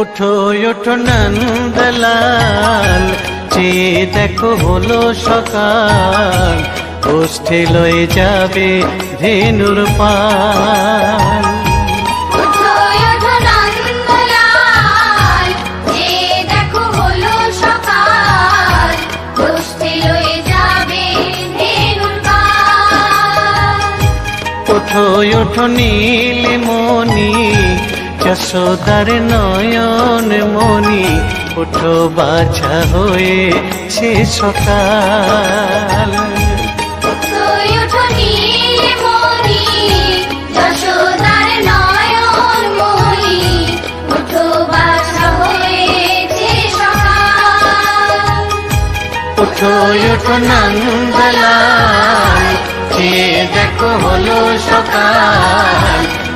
ওঠো ওঠো নন্দলাল যে দেখো হলো সকাল। গোষ্ঠী লয়ে যাবে ধেনুর পাল। ওঠো ওঠো নীলমণি যশোদার নয়ন মণি ওঠো বাছা হয়ে সে সকাল। ওঠো ওঠো দেখো হলো সকাল।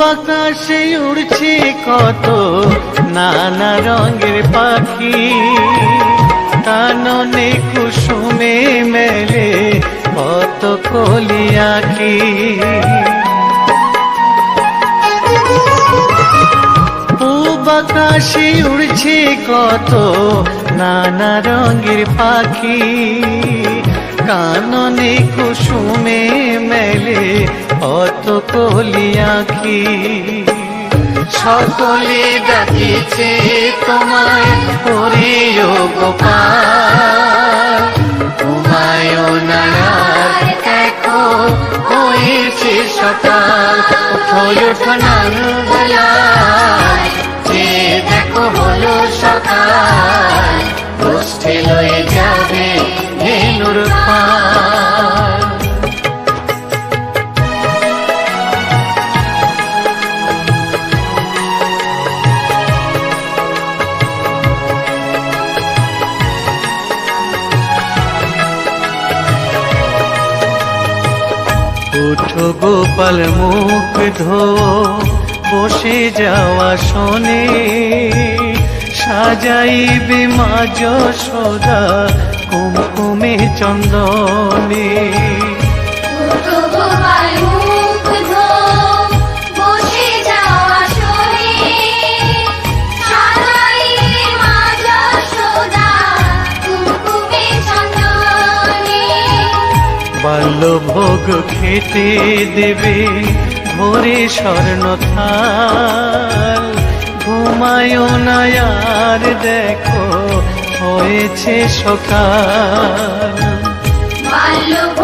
আকাশে উড়ছে কত নানা রঙের পাখি। কাননে কুসুমে মেলে কত কলি আঁখি। পূব আকাশে উড়ছে কত নানা রঙের পাখি। কাননে কুসুমে মেলে কত কলি আঁখি। সকলে ডাকিছে তোমায় করিও গোপাল। ঘুমায় নায়ার দেখো হয়েছে সকাল। ওঠো ওঠো নন্দলাল যে দেখো হলো সকাল। গোষ্ঠী লয়ে যাবে উঠো গোপাল মুখ ধো বসে যাওয়া শোনে। সাজাইবে মা সদা কুমকুমে চন্দনে। ওঠো গোপাল বাল্যভোগ খেতে দেবে ভোরে স্বর্ণ থাল ঘুমায় দেখো হয়েছে সকাল। বাল্যভোগ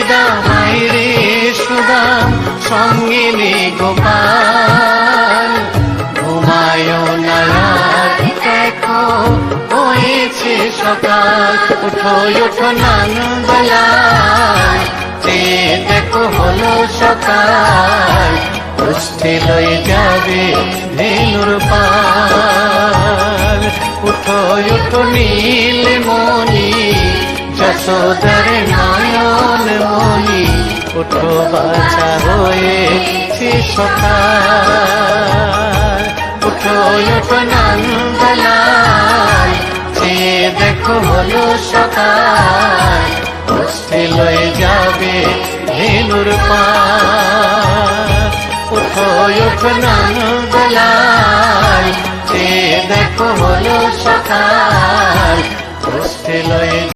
শ্রীদাম আয়রে সুদাম, সঙ্গে নে গোপাল ঘুমায় নায়ার দেখো হয়েছে সকাল, উঠো উঠো নন্দলাল যে দেখো হলো সকাল গোষ্ঠী লয়ে যাবে ধেনুর পাল। উঠো উঠো নীল মণি, যশোদার মণি উঠো বাছা হয়েছে সকাল। উঠো উঠো নন্দলাল যে দেখো হলো সকাল। গোষ্ঠী লয়ে যাবে ধেনুর পাল উঠো উঠো নন্দলাল যে দেখো হলো সকাল। উঠে লয়ে